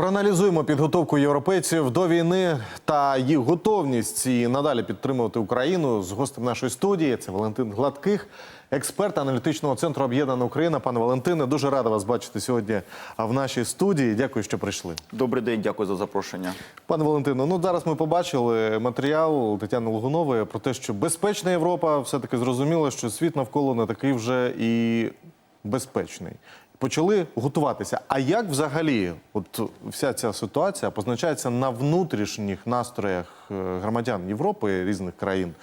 Проаналізуємо підготовку європейців до війни та їх готовність і надалі підтримувати Україну з гостем нашої студії. Це Валентин Гладких, експерт аналітичного центру Об'єднана Україна. Пане Валентине, дуже рада вас бачити сьогодні в нашій студії. Дякую, що прийшли. Добрий день, дякую за запрошення. Пане Валентино, ну зараз ми побачили матеріал Тетяни Лугунової про те, що безпечна Європа все-таки зрозуміла, що світ навколо не такий вже і безпечний. Почали готуватися. А як взагалі, от вся ця ситуація позначається на внутрішніх настроях е, громадян Європи різних країн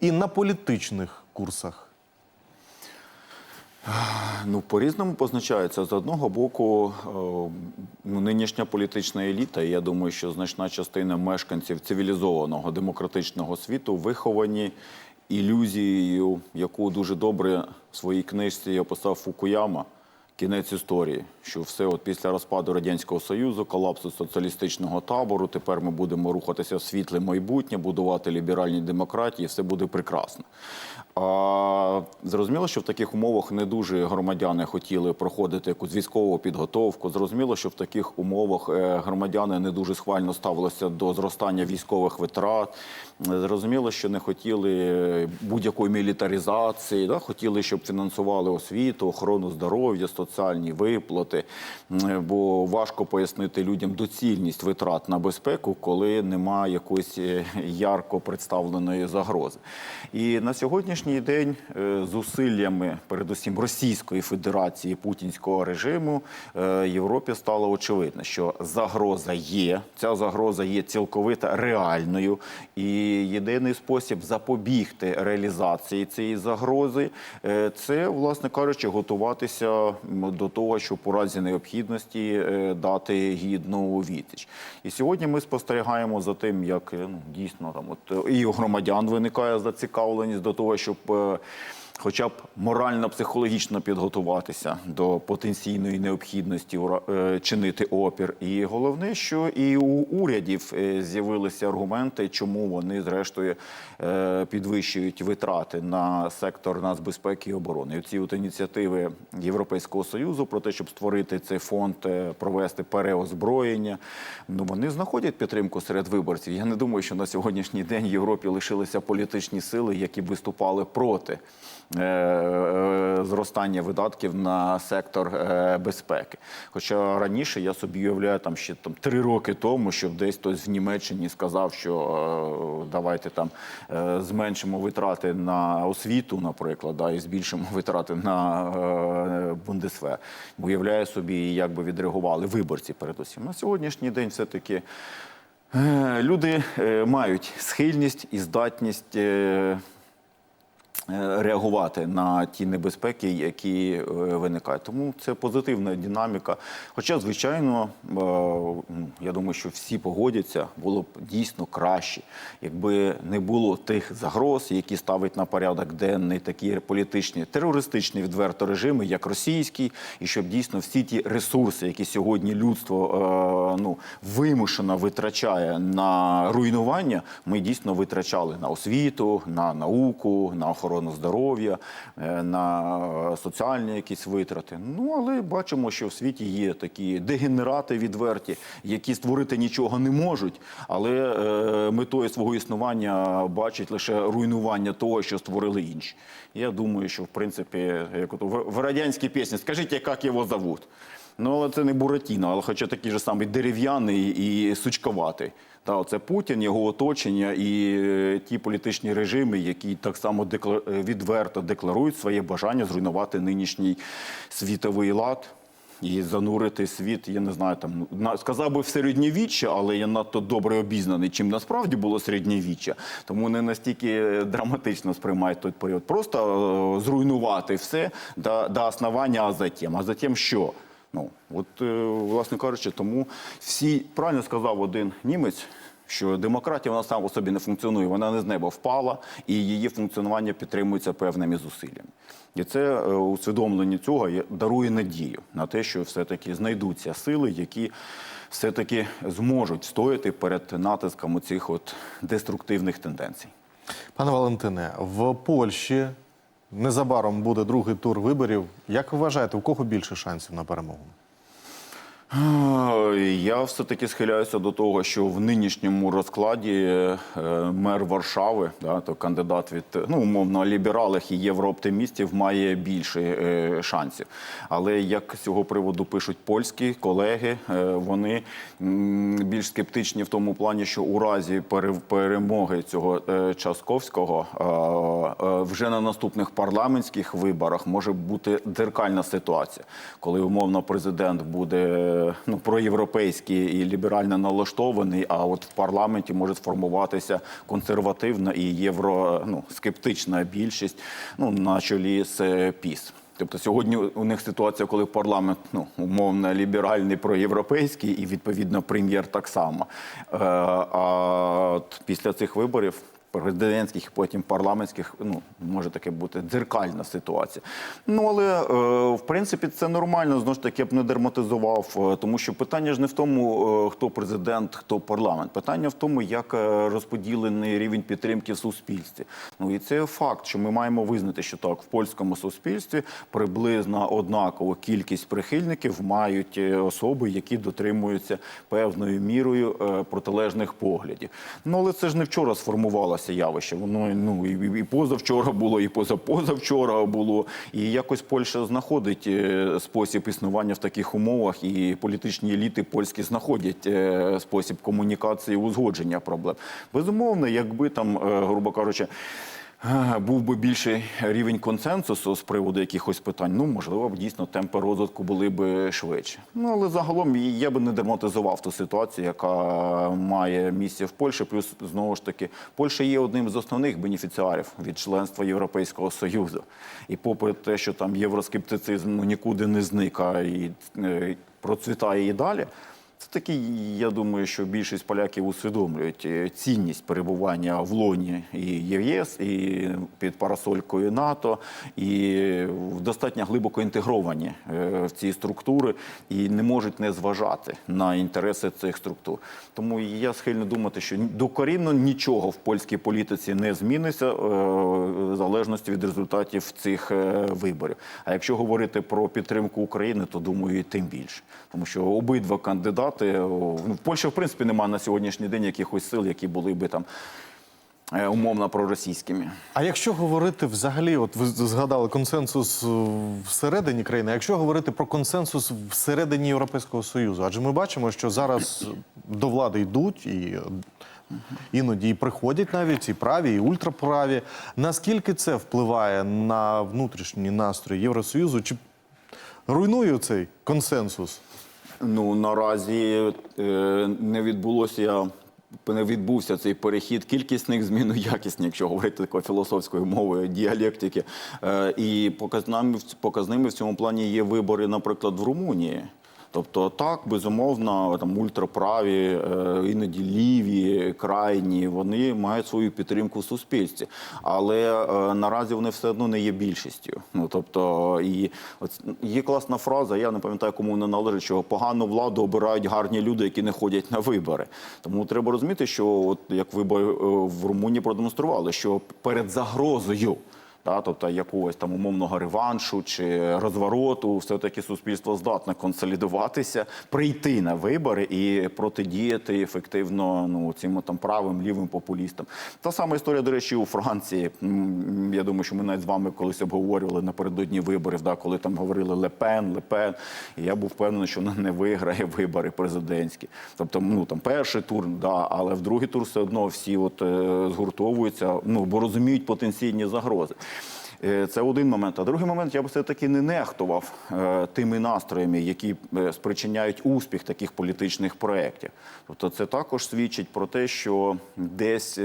і на політичних курсах? Ну, по-різному позначається. З одного боку, е, ну, нинішня політична еліта, я думаю, що значна частина мешканців цивілізованого демократичного світу виховані ілюзією, яку дуже добре в своїй книжці описав Фукуяма. Кінець історії, що все от після розпаду радянського союзу, колапсу соціалістичного табору. Тепер ми будемо рухатися в світле майбутнє, будувати ліберальні демократії, все буде прекрасно. А зрозуміло, що в таких умовах не дуже громадяни хотіли проходити якусь військову підготовку. Зрозуміло, що в таких умовах е, громадяни не дуже схвально ставилися до зростання військових витрат. Зрозуміло, що не хотіли будь-якої мілітаризації, да? хотіли, щоб фінансували освіту, охорону здоров'я, соціальні виплати. Бо важко пояснити людям доцільність витрат на безпеку, коли немає якоїсь е, ярко представленої загрози. І на сьогоднішній день е, зусиллями, передусім Російської Федерації путінського режиму, е, Європі стало очевидно, що загроза є. Ця загроза є цілковито реальною. І єдиний спосіб запобігти реалізації цієї загрози це, власне кажучи, готуватися до того, щоб у разі необхідності е, дати гідну відсіч. І сьогодні ми спостерігаємо за тим, як е, ну, дійсно там от е, і у громадян виникає зацікавленість до того, щоб. Хоча б морально-психологічно підготуватися до потенційної необхідності е, чинити опір. І головне, що і у урядів е, з'явилися аргументи, чому вони зрештою е, підвищують витрати на сектор нацбезпеки і оборони. Ці от ініціативи Європейського союзу про те, щоб створити цей фонд, провести переозброєння. Ну вони знаходять підтримку серед виборців. Я не думаю, що на сьогоднішній день в Європі лишилися політичні сили, які виступали проти зростання видатків на сектор е, безпеки. Хоча раніше я собі уявляю там ще там три роки тому, що десь хтось в Німеччині сказав, що е, давайте там е, зменшимо витрати на освіту, наприклад, да, і збільшимо витрати на е, Бундесвер. Уявляю собі, як би відреагували виборці передусім. На сьогоднішній день все-таки. е, Люди е, мають схильність і здатність е, е, реагувати на ті небезпеки, які е, виникають. Тому це позитивна динаміка. Хоча, звичайно, е, я думаю, що всі погодяться, було б дійсно краще, якби не було тих загроз, які ставить на порядок денний такі політичні терористичні відверто режими, як російський, і щоб дійсно всі ті ресурси, які сьогодні людство е, ну вимушено витрачає на руйнування, ми дійсно витрачали на освіту, на науку, на охорону здоров'я, е, на е, соціальні якісь витрати. Ну але бачимо, що в світі є такі дегенерати відверті, які створити нічого не можуть, але е, метою свого існування бачать лише руйнування того, що створили інші. Я думаю, що в принципі, як от в радянській пісні, скажіть, як його зовут? Ну, але це не Буратіно, але хоча такий же самий дерев'яний і сучковатий. Та оце Путін, його оточення і е, ті політичні режими, які так само декла- е, відверто декларують своє бажання зруйнувати нинішній світовий лад. І занурити світ, я не знаю, там сказав би в середньовіччя, але я надто добре обізнаний, чим насправді було середньовіччя. Тому не настільки драматично сприймають той період. Просто е, зруйнувати все до, до основання, а затем. А затем що? Ну от е, власне кажучи, тому всі правильно сказав один німець. Що демократія вона сама по собі не функціонує, вона не з неба впала, і її функціонування підтримується певними зусиллями. І це е, усвідомлення цього дарує надію на те, що все-таки знайдуться сили, які все-таки зможуть стояти перед натисками цих от деструктивних тенденцій. Пане Валентине, в Польщі незабаром буде другий тур виборів. Як ви вважаєте, у кого більше шансів на перемогу? Я все-таки схиляюся до того, що в нинішньому розкладі е, мер Варшави, да, то кандидат від ну, умовно лібералих і єврооптимістів, має більше е, шансів. Але як з цього приводу пишуть польські колеги, е, вони більш скептичні в тому плані, що у разі перемоги цього Часковського вже на наступних парламентських виборах може бути дзеркальна ситуація, коли умовно президент буде ну, проєвропейський і ліберально налаштований, а от в парламенті може сформуватися консервативна і євро ну, скептична більшість ну, на чолі з е, ПІС. Тобто сьогодні у них ситуація, коли парламент ну умовно ліберальний проєвропейський, і відповідно прем'єр так само. Е, а після цих виборів. Президентських, потім парламентських, ну може таке бути дзеркальна ситуація. Ну але е, в принципі це нормально. Знову ж таки я б не дерматизував, е, тому що питання ж не в тому, е, хто президент, хто парламент. Питання в тому, як розподілений рівень підтримки в суспільстві. Ну і це факт, що ми маємо визнати, що так в польському суспільстві приблизно однакову кількість прихильників мають особи, які дотримуються певною мірою протилежних поглядів. Ну але це ж не вчора сформувалося явище. Воно ну і, і позавчора було, і позапозавчора було. І якось Польща знаходить е, спосіб існування в таких умовах, і політичні еліти польські знаходять е, спосіб комунікації, узгодження проблем. Безумовно, якби там, е, грубо кажучи. Був би більший рівень консенсусу з приводу якихось питань. Ну можливо, б дійсно темпи розвитку були б швидше. Ну але загалом я би не драматизував ту ситуацію, яка має місце в Польщі. Плюс знову ж таки, Польща є одним з основних бенефіціарів від членства Європейського союзу. І попри те, що там євроскептицизм нікуди не зникає і е, процвітає і далі. Це таки, я думаю, що більшість поляків усвідомлюють е, цінність перебування в лоні і ЄС, і під парасолькою НАТО, і достатньо глибоко інтегровані е, в ці структури і не можуть не зважати на інтереси цих структур. Тому я схильний думати, що докорінно нічого в польській політиці не зміниться е, в залежності від результатів цих виборів. А якщо говорити про підтримку України, то думаю, і тим більше, тому що обидва кандидати ну, в Польщі, в принципі, немає на сьогоднішній день якихось сил, які були би там е, умовно проросійськими. А якщо говорити взагалі, от ви згадали консенсус е, всередині країни, а якщо говорити про консенсус всередині Європейського Союзу, адже ми бачимо, що зараз до влади йдуть і іноді і приходять навіть і праві, і ультраправі. Наскільки це впливає на внутрішні настрої Євросоюзу? Чи руйнує цей консенсус? Ну наразі е, не відбулося. Не відбувся цей перехід кількісних змін у якісні, якщо говорити такою філософською мовою діалектики. Е, і показними, показними в цьому плані є вибори, наприклад, в Румунії. Тобто, так, безумовно, там ультраправі, е, іноді ліві, крайні, вони мають свою підтримку в суспільстві. Але е, наразі вони все одно не є більшістю. Ну тобто, і от є класна фраза, я не пам'ятаю, кому вона належить, що погану владу обирають гарні люди, які не ходять на вибори. Тому треба розуміти, що от як вибори е, в Румунії продемонстрували, що перед загрозою. Та, тобто якогось там умовного реваншу чи розвороту, все-таки суспільство здатне консолідуватися, прийти на вибори і протидіяти ефективно ну, цим там правим лівим популістам. Та сама історія, до речі, у Франції. Я думаю, що ми навіть з вами колись обговорювали напередодні виборів, да, коли там говорили Лепен, Лепен. І я був впевнений, що вона не виграє вибори президентські. Тобто, ну там перший тур, да, але в другий тур все одно всі от е, згуртовуються, ну бо розуміють потенційні загрози. Е, Це один момент. А другий момент я б все-таки не нехтував е, тими настроями, які е, спричиняють успіх таких політичних проєктів. Тобто це також свідчить про те, що десь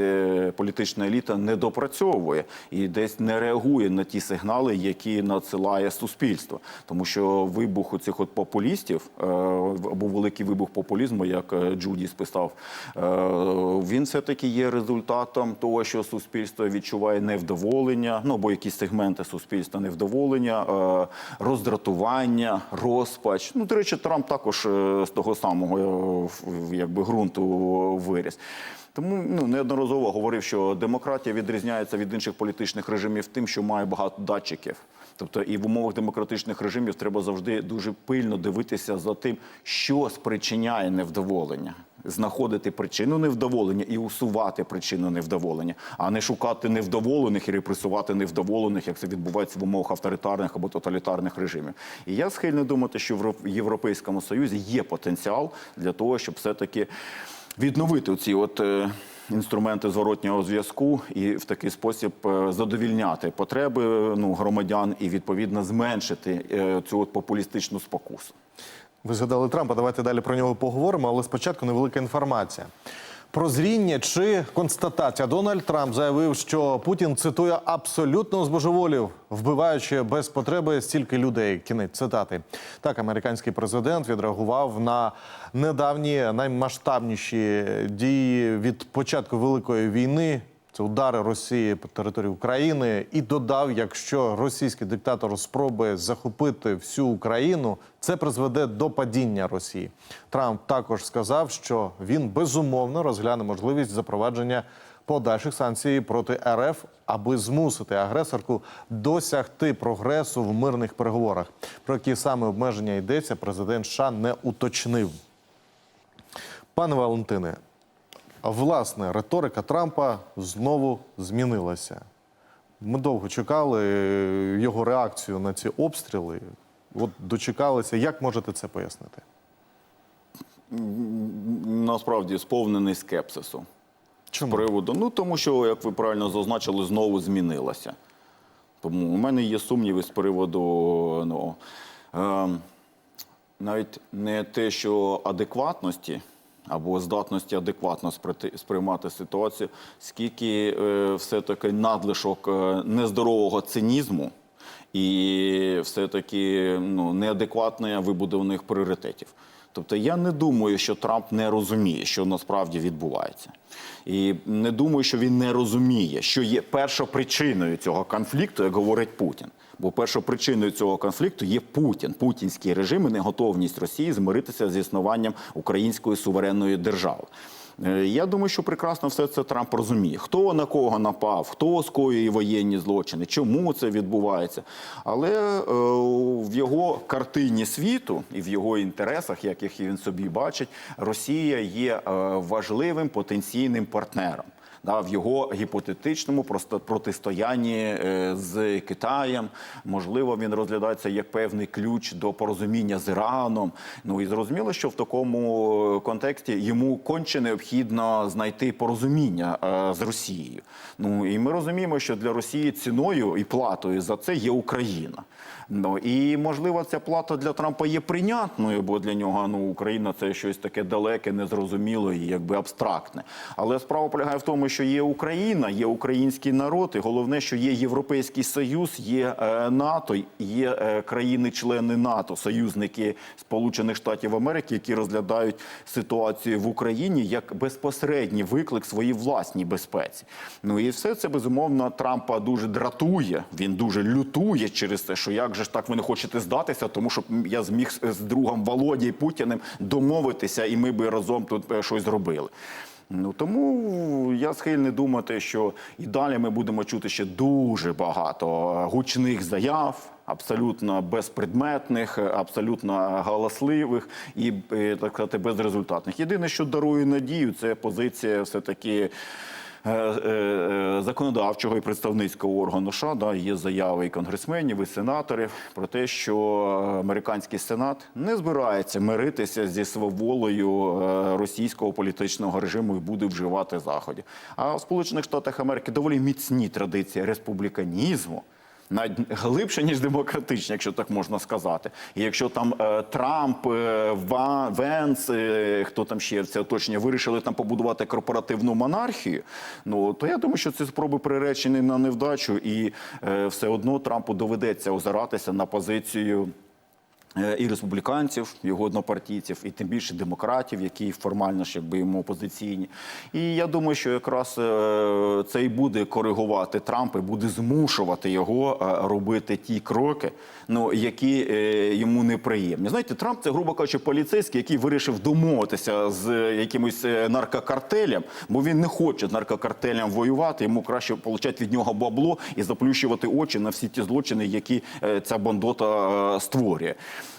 політична еліта не допрацьовує і десь не реагує на ті сигнали, які надсилає суспільство. Тому що вибух у цих от популістів або великий вибух популізму, як Джуді списав, він все-таки є результатом того, що суспільство відчуває невдоволення, ну або якісь сегменти суспільства невдоволення, е, роздратування, розпач. Ну, до речі, Трамп також е, з того самого е, якби ґрунту виріс. Тому ну неодноразово говорив, що демократія відрізняється від інших політичних режимів тим, що має багато датчиків. Тобто, і в умовах демократичних режимів треба завжди дуже пильно дивитися за тим, що спричиняє невдоволення. Знаходити причину невдоволення і усувати причину невдоволення, а не шукати невдоволених і репресувати невдоволених, як це відбувається в умовах авторитарних або тоталітарних режимів. І я схильний думати, що в Європейському Союзі є потенціал для того, щоб все-таки відновити ці от е, інструменти зворотнього зв'язку і в такий спосіб е, задовільняти потреби ну, громадян і відповідно зменшити е, цю от популістичну спокусу. Ви згадали Трампа, давайте далі про нього поговоримо, але спочатку невелика інформація. Прозріння чи констатація Дональд Трамп заявив, що Путін цитує абсолютно збожеволів, вбиваючи без потреби стільки людей. Кінець цитати. Так, американський президент відреагував на недавні наймасштабніші дії від початку великої війни. Це удари Росії по території України і додав, якщо російський диктатор спробує захопити всю Україну, це призведе до падіння Росії. Трамп також сказав, що він безумовно розгляне можливість запровадження подальших санкцій проти РФ, аби змусити агресорку досягти прогресу в мирних переговорах. Про які саме обмеження йдеться, президент США не уточнив. Пане Валентине, власне, риторика Трампа знову змінилася. Ми довго чекали е, його реакцію на ці обстріли. От дочекалися. Як можете це пояснити? Насправді сповнений скепсису. з Чому? приводу. Ну тому що, як ви правильно зазначили, знову змінилася. Тому у мене є сумніви з приводу ну, е, навіть не те, що адекватності або здатності адекватно сприймати ситуацію, скільки е, все-таки надлишок е, нездорового цинізму і все-таки ну, неадекватних вибудованих пріоритетів. Тобто я не думаю, що Трамп не розуміє, що насправді відбувається. І не думаю, що він не розуміє, що є першопричиною цього конфлікту, як говорить Путін. Бо першопричиною цього конфлікту є Путін, путінський режим і неготовність Росії змиритися з існуванням української суверенної держави. Е, Я думаю, що прекрасно все це Трамп розуміє. Хто на кого напав, хто скоює воєнні злочини, чому це відбувається. Але е, в його картині світу і в його інтересах, яких він собі бачить, Росія є е, важливим потенційним партнером. Да, в його гіпотетичному протистоянні е, з Китаєм. Можливо, він розглядається як певний ключ до порозуміння з Іраном. Ну і зрозуміло, що в такому контексті йому конче необхідно знайти порозуміння е, з Росією. Ну і ми розуміємо, що для Росії ціною і платою за це є Україна. Ну і можливо, ця плата для Трампа є прийнятною, бо для нього ну Україна це щось таке далеке, незрозуміле і якби абстрактне. Але справа полягає в тому, що є Україна, є український народ, і головне, що є Європейський Союз, є е, НАТО, є е, країни-члени НАТО, союзники Сполучених Штатів Америки, які розглядають ситуацію в Україні як безпосередній виклик своїй власній безпеці. Ну і все це безумовно Трампа дуже дратує. Він дуже лютує через те, що як же ж так ви не хочете здатися, тому що я зміг з- другом Володією Путіним домовитися, і ми би разом тут е, щось зробили. Ну тому я схильний думати, що і далі ми будемо чути ще дуже багато е, гучних заяв. Абсолютно безпредметних, е, абсолютно галасливих і так сказати безрезультатних. Єдине, що дарує надію, це позиція все таки законодавчого і представницького органу США. Да, є заяви і конгресменів, і сенаторів про те, що американський сенат не збирається миритися зі сваволею е, російського політичного режиму і буде вживати заходів. А в Сполучених Штатах Америки доволі міцні традиції республіканізму навіть глибше, ніж демократичні, якщо так можна сказати. І якщо там е, Трамп, е, Ва, Венс, е, хто там ще це оточення, вирішили там побудувати корпоративну монархію, ну то я думаю, що ці спроби приречені на невдачу, і е, все одно Трампу доведеться озиратися на позицію. Е, і республіканців, його однопартійців, і тим більше демократів, які формально ж якби йому опозиційні. І я думаю, що якраз е, це і буде коригувати Трампа, і буде змушувати його е, робити ті кроки, ну які йому неприємні. Знаєте, Трамп це, грубо кажучи, поліцейський, який вирішив домовитися з якимось наркокартелем, бо він не хоче з наркокартелем воювати. Йому краще отримати від нього бабло і заплющувати очі на всі ті злочини, які ця бандота створює.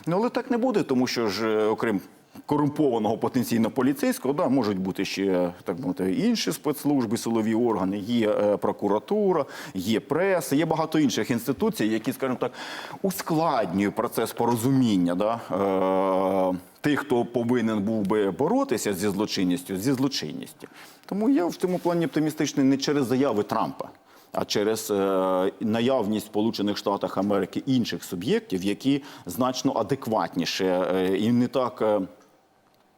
Ну але так не буде, тому що ж, е, окрім. Корумпованого потенційно поліцейського, да, можуть бути ще так мовити інші спецслужби, силові органи, є е, прокуратура, є преса, є багато інших інституцій, які, скажімо так, ускладнюють процес порозуміння да, е, тих, хто повинен був би боротися зі злочинністю, зі злочинністю. Тому я в цьому плані оптимістичний не через заяви Трампа. А через е, наявність в Сполучених Штатах Америки інших суб'єктів, які значно адекватніше е, і не так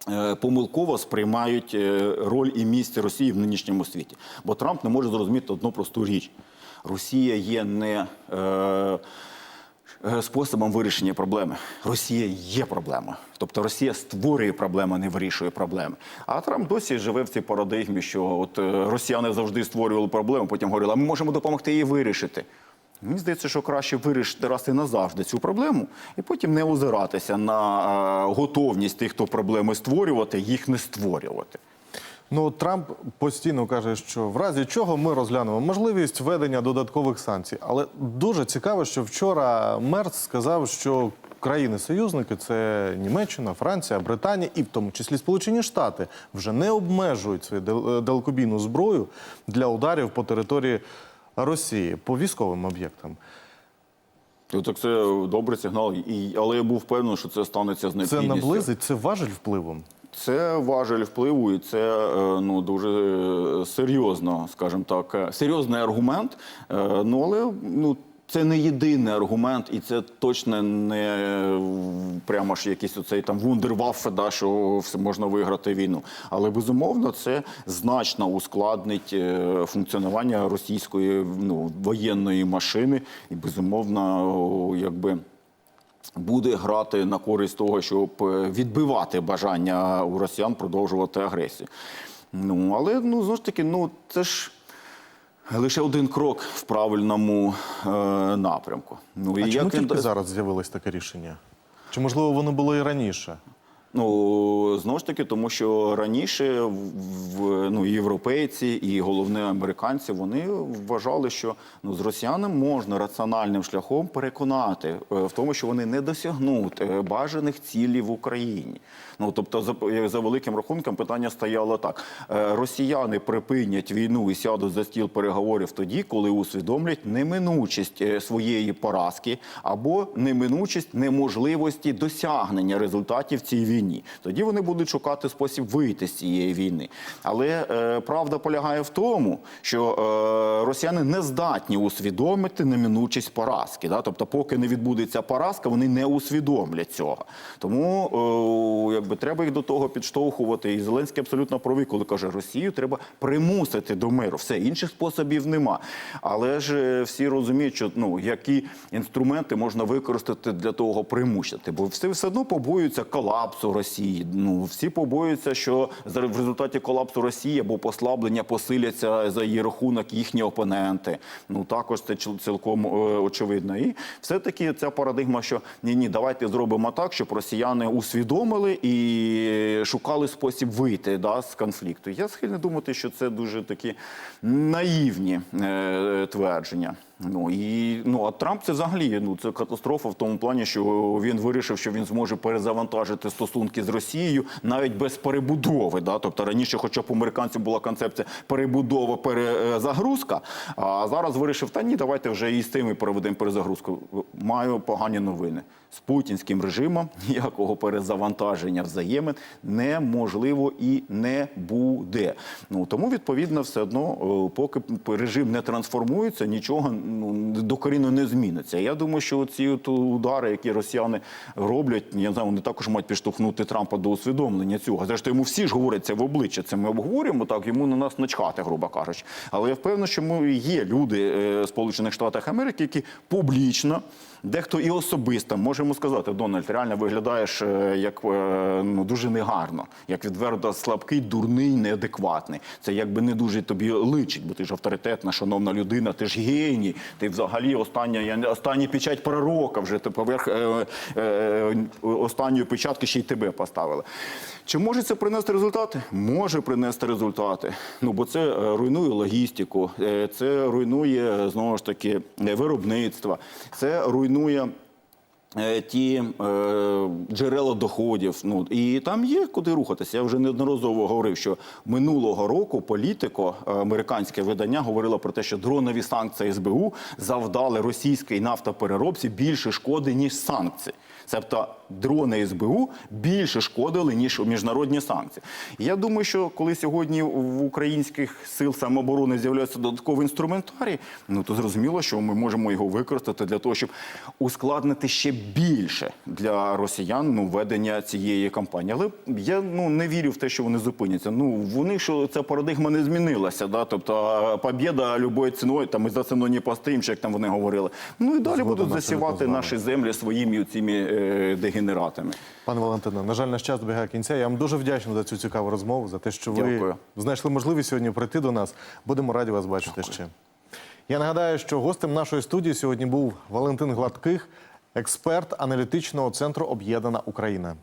е, помилково сприймають роль і місце Росії в нинішньому світі. Бо Трамп не може зрозуміти одну просту річ: Росія є не способом вирішення проблеми. Росія є проблема. Тобто Росія створює проблеми, не вирішує проблеми. А Трамп досі живе в цій парадигмі, що от е, росіяни завжди створювали проблему, потім говорили, а ми можемо допомогти її вирішити. Мені здається, що краще вирішити раз і назавжди цю проблему, і потім не озиратися на е, готовність тих, хто проблеми створювати, їх не створювати. Ну, Трамп постійно каже, що в разі чого ми розглянемо можливість введення додаткових санкцій. Але дуже цікаво, що вчора Мерц сказав, що країни-союзники це Німеччина, Франція, Британія і в тому числі Сполучені Штати вже не обмежують свою дал- далекобійну зброю для ударів по території Росії по військовим об'єктам. Так це добрий сигнал. І, але я був впевнений, що це станеться з Це наблизить, це важель впливом. Це важель впливу, і це е, ну дуже е, серйозно, скажімо так, е, серйозний аргумент. Ну але ну. Це не єдиний аргумент, і це точно не прямо ж якийсь оцей там вундерваффе, да, що можна виграти війну. Але безумовно це значно ускладнить функціонування російської ну, воєнної машини, і безумовно, якби буде грати на користь того, щоб е, відбивати бажання у росіян продовжувати агресію. Ну але ну знову ж таки, ну це ж. Лише один крок в правильному е, напрямку. Ну А і чому як він тільки зараз з'явилось таке рішення? Чи можливо воно було і раніше? Ну знову ж таки, тому що раніше в, ну, європейці, і головне американці вони вважали, що ну з росіянами можна раціональним шляхом переконати е, в тому, що вони не досягнуть е, бажаних цілей в Україні. Ну тобто, за, за великим рахунком, питання стояло так: Е, росіяни припинять війну і сядуть за стіл переговорів тоді, коли усвідомлять неминучість е, своєї поразки або неминучість неможливості досягнення результатів в цій війні. Тоді вони будуть шукати спосіб вийти з цієї війни. Але е, правда полягає в тому, що е, росіяни не здатні усвідомити неминучість поразки. Да? Тобто, поки не відбудеться поразка, вони не усвідомлять цього. Тому е, якби треба їх до того підштовхувати. І Зеленський абсолютно правий, коли каже, Росію треба примусити до миру. Все інших способів нема. Але ж е, всі розуміють, що ну які інструменти можна використати для того примусити, бо всі все одно побоюються колапсу Росії. Ну всі побоюються, що в результаті колапсу Росії або послаблення посиляться за її рахунок їхні опоненти. Ну також це цілком е, очевидно. І все-таки ця парадигма, що ні, ні, давайте зробимо так, щоб росіяни усвідомили і шукали спосіб вийти да, з конфлікту. Я схильний думати, що це дуже такі наївні е, твердження. Ну і ну а Трамп це взагалі ну це катастрофа в тому плані, що він вирішив, що він зможе перезавантажити стосунки з Росією навіть без перебудови. Да? Тобто раніше, хоча б у американців була концепція перебудова, перезагрузка, а зараз вирішив, та ні, давайте вже і з цими проведемо перезагрузку. Маю погані новини. З путінським режимом ніякого перезавантаження взаємин неможливо і не буде. Ну тому відповідно, все одно, е, поки режим не трансформується, нічого ну докорінно не зміниться. Я думаю, що ці удари, які росіяни роблять, я не знаю, вони також мають підштовхнути Трампа до усвідомлення цього. Зрештою, йому всі ж говорять це в обличчя. Це ми обговорюємо так. Йому на нас начхати, грубо кажучи. Але я впевнений, що ми є люди е, Сполучених Штатах Америки, які публічно Дехто і особисто можемо сказати, Дональд, реально виглядаєш е, як е, ну дуже негарно, як відверто слабкий, дурний, неадекватний. Це якби не дуже тобі личить, бо ти ж авторитетна, шановна людина, ти ж геній, ти взагалі остання, остання печать пророка. Вже ти поверх е, е, останньої печатки ще й тебе поставили. Чи може це принести результати? Може принести результати. Ну бо це е, руйнує логістику, е, це руйнує е, знову ж таки е, виробництво, це руйнує. Е, Ті е, джерела доходів, ну і там є куди рухатися. Я вже неодноразово говорив, що минулого року політико е, американське видання говорило про те, що дронові санкції СБУ завдали російській нафтопереробці більше шкоди ніж санкції. Тобто дрони СБУ більше шкодили, ніж міжнародні санкції. Я думаю, що коли сьогодні в українських сил самооборони з'являється додатковий інструментарій, ну то зрозуміло, що ми можемо його використати для того, щоб ускладнити ще більше для росіян ну, ведення цієї кампанії. Але я ну не вірю в те, що вони зупиняться. Ну вони що ця парадигма не змінилася. Да? Тобто а, побєда любою ціною, там і за ціною не постоїм, як там вони говорили. Ну і далі Згоден будуть засівати наші землі своїми цими е, дегенератами. Пане Валентине, на жаль, наш час добігає кінця. Я вам дуже вдячний за цю цікаву розмову, за те, що ви Дякую. знайшли можливість сьогодні прийти до нас. Будемо раді вас бачити ще. Я нагадаю, що гостем нашої студії сьогодні був Валентин Гладких, експерт аналітичного центру Об'єднана Україна.